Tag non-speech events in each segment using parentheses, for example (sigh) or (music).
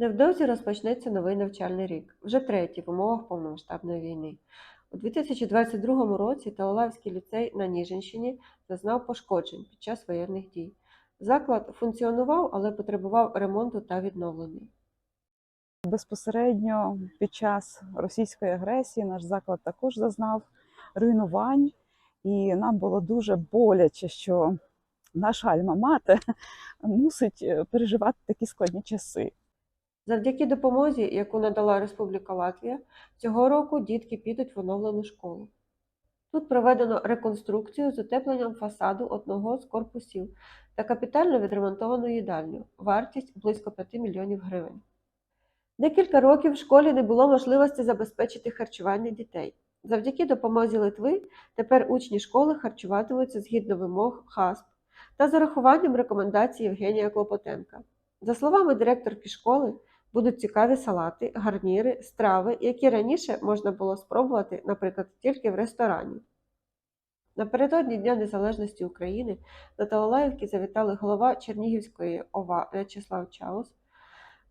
Невдовзі розпочнеться новий навчальний рік, вже третій в умовах повномасштабної війни. У 2022 році Талалавський ліцей на Ніжинщині зазнав пошкоджень під час воєнних дій. Заклад функціонував, але потребував ремонту та відновлення. Безпосередньо під час російської агресії наш заклад також зазнав руйнувань, і нам було дуже боляче, що наша альма-мати (laughs) мусить е, переживати такі складні часи. Завдяки допомозі, яку надала Республіка Латвія, цього року дітки підуть в оновлену школу. Тут проведено реконструкцію з утепленням фасаду одного з корпусів та капітально відремонтовану їдальню. Вартість близько 5 мільйонів гривень. Декілька років в школі не було можливості забезпечити харчування дітей. Завдяки допомозі Литви тепер учні школи харчуватимуться згідно вимог ХАСП та з урахуванням рекомендацій Євгенія Клопотенка. За словами директорки школи, будуть цікаві салати, гарніри, страви, які раніше можна було спробувати, наприклад, тільки в ресторані. Напередодні Дня Незалежності України до Талалаївки завітали голова Чернігівської ОВА В'ячеслав Чаус,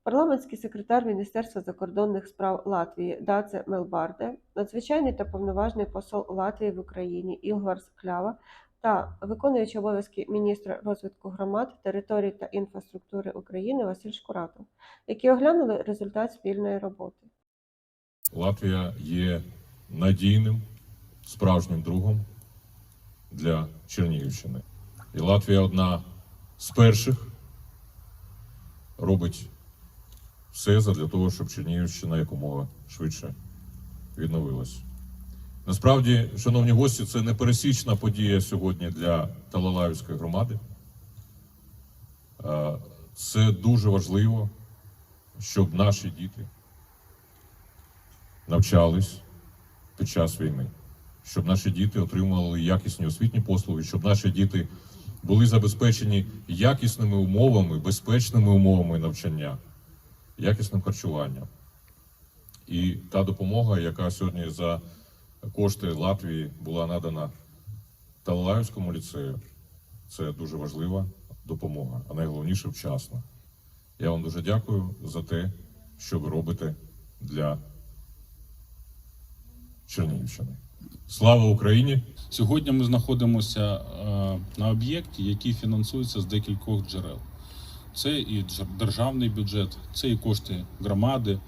парламентський секретар Міністерства закордонних справ Латвії Даце Мелбарде, надзвичайний та повноважний посол Латвії в Україні Ілгварс Клява та виконуючий обов'язки міністра розвитку громад, територій та інфраструктури України Василь Шкуратов, які оглянули результат спільної роботи. Латвія є надійним справжнім другом для Чернігівщини. І Латвія одна з перших робить все для того, щоб Чернігівщина якомога швидше відновилась. Насправді, шановні гості, це не пересічна подія сьогодні для Талалаївської громади. Е, Це дуже важливо, щоб наші діти навчались під час війни, щоб наші діти отримували якісні освітні послуги, щоб наші діти були забезпечені якісними умовами, безпечними умовами навчання, якісним харчуванням. І та допомога, яка сьогодні за кошти Латвії була надана Талалаївському ліцею, це дуже важлива допомога, а найголовніше вчасно. Я вам дуже дякую за те, що ви робите для Чернігівщини. Слава Україні! Сьогодні ми знаходимося е, на об'єкті, який фінансується з декількох джерел. Це і державний бюджет, це і кошти громади,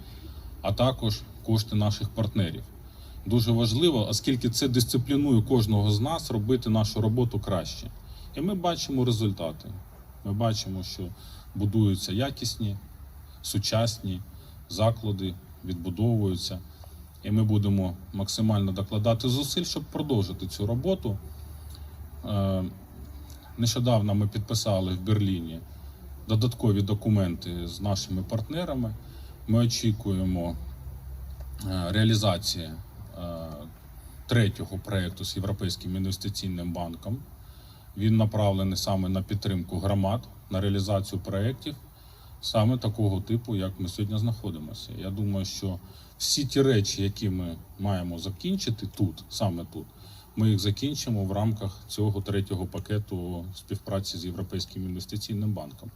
а також кошти наших партнерів. Дуже важливо, оскільки це дисциплінує кожного з нас робити нашу роботу краще. І ми бачимо результати. Ми бачимо, що будуються якісні, сучасні заклади, відбудовуються. І ми будемо максимально докладати зусиль, щоб продовжити цю роботу. Е, Нещодавно ми підписали в Берліні додаткові документи з нашими партнерами. Ми очікуємо е, реалізації третього проєкту з Європейським інвестиційним банком. Він направлений саме на підтримку громад, на реалізацію проєктів саме такого типу, як ми сьогодні знаходимося. Я думаю, що всі ті речі, які ми маємо закінчити тут, саме тут, ми їх закінчимо в рамках цього третього пакету співпраці з Європейським інвестиційним банком.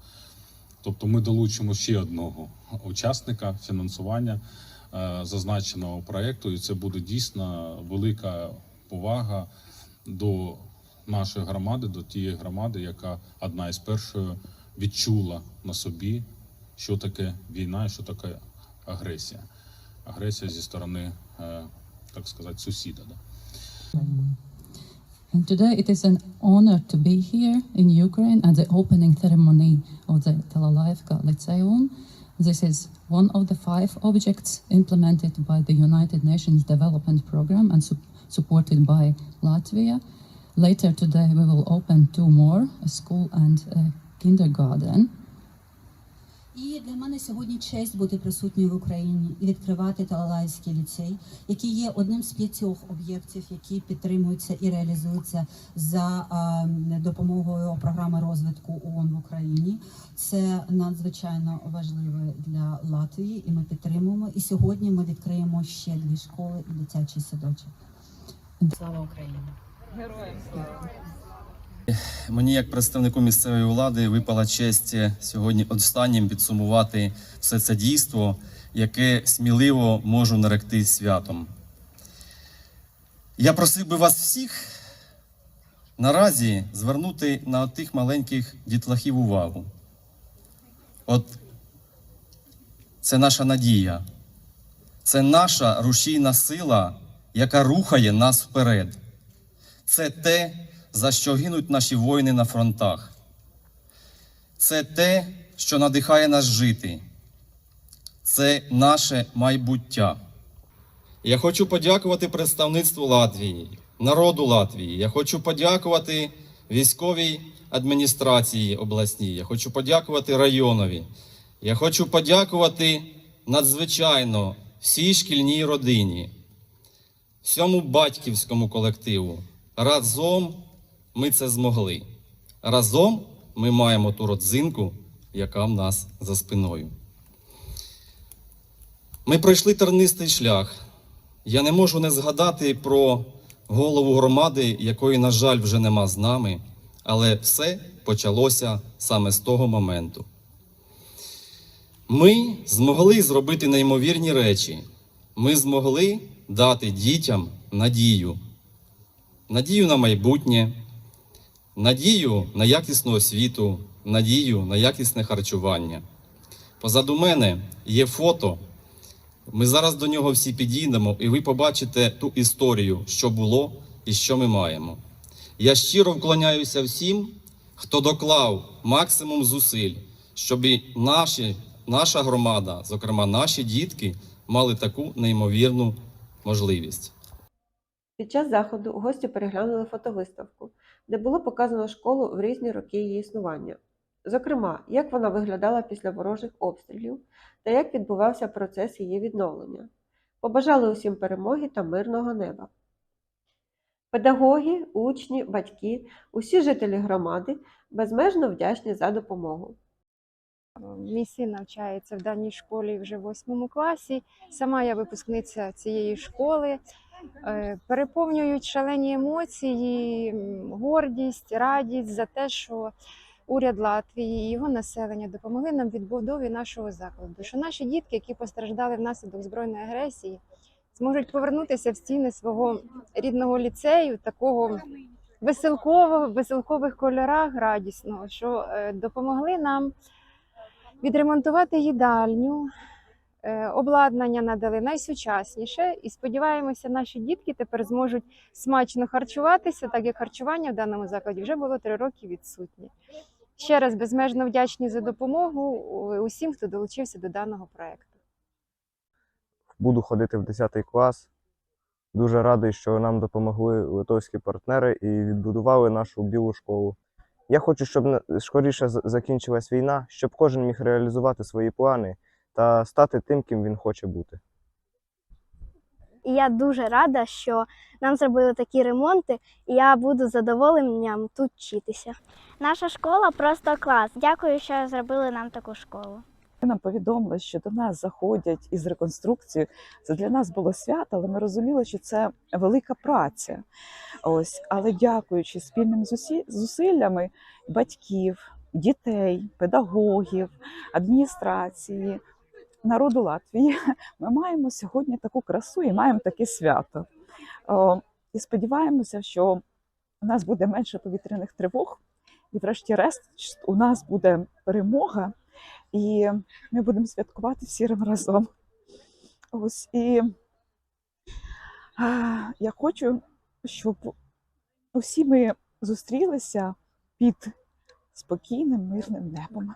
Тобто ми долучимо ще одного учасника фінансування зазначеного проєкту, і це буде дійсно велика повага до нашої громади, до тієї громади, яка одна із першою відчула на собі, що таке війна і що таке агресія. Агресія зі сторони, е, так сказати, сусіда. Да. And today it is an honor to be here in Ukraine at the opening ceremony of the Talalaivka Lyceum. This is one of the five objects implemented by the United Nations Development Programme and sup- supported by Latvia. Later today we will open two more, a school and a kindergarten. І для мене сьогодні честь бути присутньою в Україні і відкривати Талалайський ліцей, який є одним з п'ятьох об'єктів, які підтримуються і реалізуються за допомогою програми розвитку ООН в Україні. Це надзвичайно важливе для Латвії, і ми підтримуємо. І сьогодні ми відкриємо ще дві школи і дитячий садочок. Слава Україні! Героям слава! Мені, як представнику місцевої влади, випала честь сьогодні останнім підсумувати все це дійство, яке сміливо можу наректи святом. Я просив би вас всіх наразі звернути на тих маленьких дітлахів увагу. От це наша надія, це наша рушійна сила, яка рухає нас вперед. Це те, за що гинуть наші воїни на фронтах. Це те, що надихає нас жити. Це наше майбуття. Я хочу подякувати представництву Латвії, народу Латвії. Я хочу подякувати військовій адміністрації обласній. Я хочу подякувати районові. Я хочу подякувати надзвичайно всій шкільній родині, всьому батьківському колективу. Разом ми це змогли. Разом ми маємо ту родзинку, яка в нас за спиною. Ми пройшли тернистий шлях. Я не можу не згадати про голову громади, якої, на жаль, вже нема з нами, але все почалося саме з того моменту. Ми змогли зробити неймовірні речі. Ми змогли дати дітям надію. Надію на майбутнє, надію на якісну освіту, надію на якісне харчування. Позаду мене є фото. Ми зараз до нього всі підійдемо, і ви побачите ту історію, що було і що ми маємо. Я щиро вклоняюся всім, хто доклав максимум зусиль, щоб наші, наша громада, зокрема наші дітки, мали таку неймовірну можливість. Під час заходу гості переглянули фотовиставку, де було показано школу в різні роки її існування. Зокрема, як вона виглядала після ворожих обстрілів та як відбувався процес її відновлення. Побажали усім перемоги та мирного неба. Педагоги, учні, батьки, усі жителі громади безмежно вдячні за допомогу. Мій син навчається в даній школі вже в восьмому класі. Сама я випускниця цієї школи. Е, Переповнюють шалені емоції, гордість, радість за те, що уряд Латвії і його населення допомогли нам відбудові нашого закладу. Що наші дітки, які постраждали внаслідок збройної агресії, зможуть повернутися в стіни свого рідного ліцею, такого веселкового, в веселкових кольорах радісного, що е, допомогли нам відремонтувати їдальню, обладнання надали найсучасніше, і сподіваємося, наші дітки тепер зможуть смачно харчуватися, так як харчування в даному закладі вже було три роки відсутнє. Ще раз безмежно вдячні за допомогу усім, хто долучився до даного проекту. буду ходити в 10 клас. Дуже радий, що нам допомогли литовські партнери і відбудували нашу білу школу. Я хочу, щоб скоріше закінчилась війна, щоб кожен міг реалізувати свої плани та стати тим, ким він хоче бути. І я дуже рада, що нам зробили такі ремонти, і я буду задоволенням тут вчитися. Наша школа просто клас. Дякую, що зробили нам таку школу. Нам повідомили, що до нас заходять із реконструкцією. Це для нас було свято, але ми розуміли, що це велика праця. Ось, але дякуючи спільним зусі- зусиллями батьків, дітей, педагогів, адміністрації, народу Латвії, (laughs) ми маємо сьогодні таку красу і маємо таке свято. І сподіваємося, що у нас буде менше повітряних тривог, і, врешті-решт, у нас буде перемога і ми будемо святкувати всі разом. Ось і я хочу, щоб усі ми зустрілися під спокійним мирним небом.